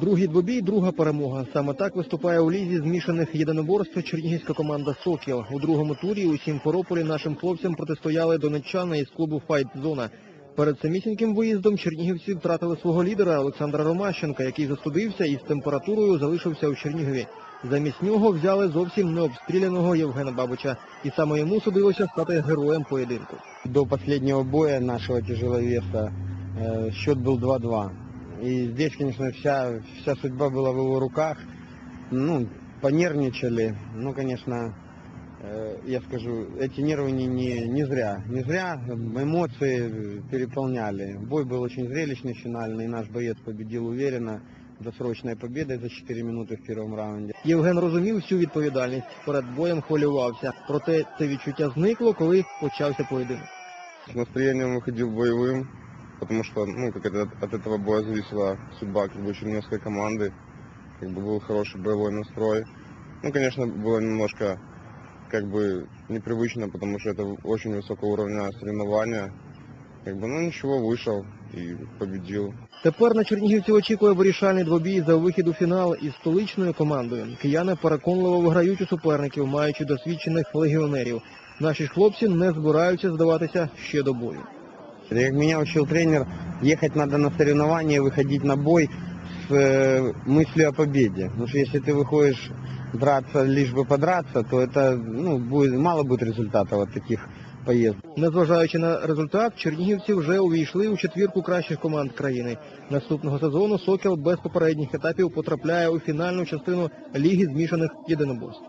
Другий двобій, друга перемога. Саме так виступає у лізі змішаних єдиноборств чернігівська команда Сокіл. У другому турі у Сімферополі нашим хлопцям протистояли донеччани із клубу Файт Зона. Перед самісіньким виїздом чернігівці втратили свого лідера Олександра Ромащенка, який застудився і з температурою залишився у Чернігові. Замість нього взяли зовсім необстріляного Євгена Бабича, і саме йому судилося стати героєм поєдинку. До последнего боя нашего тяжеловеса счет был 2-2. И здесь, конечно, вся, вся судьба была в его руках. Ну, понервничали. Ну, конечно, э, я скажу, эти нервы не, не, не зря. Не зря эмоции переполняли. Бой был очень зрелищный, финальный. Наш боец победил уверенно. Досрочной победой за 4 минуты в первом раунде. Євген розумів всю відповідальність. Перед боєм хвилювався. Проте це відчуття зникло, коли почався поєдинок. С настроением выходил боевым, потому что, ну, как это, от этого боя зависела судьба как бы черневской команды. Как бы был хороший боевой настрой. Ну, конечно, было немножко как бы непривычно, потому что это очень высокого уровня соревнования. Как бы, ну ничего, вышел и победил. Тепер на чернігівців очікує вирішальний двобій за вихід у фінал із столичною командою. Кияни переконливо виграють у суперників, маючи досвідчених легіонерів. Наші ж хлопці не збираються здаватися ще до бою. Как меня учил тренер, ехать надо на соревнования, выходить на бой с э, мыслью о победе. Потому что если ты выходишь драться лишь бы подраться, то это ну, будет, мало будет результатов от таких поездок. Незважаючи на результат, чернігівці вже увійшли у четвірку кращих команд країни. Наступного сезону Сокіл без попередніх етапів потрапляє у фінальну частину Ліги змішаних єдиноборств.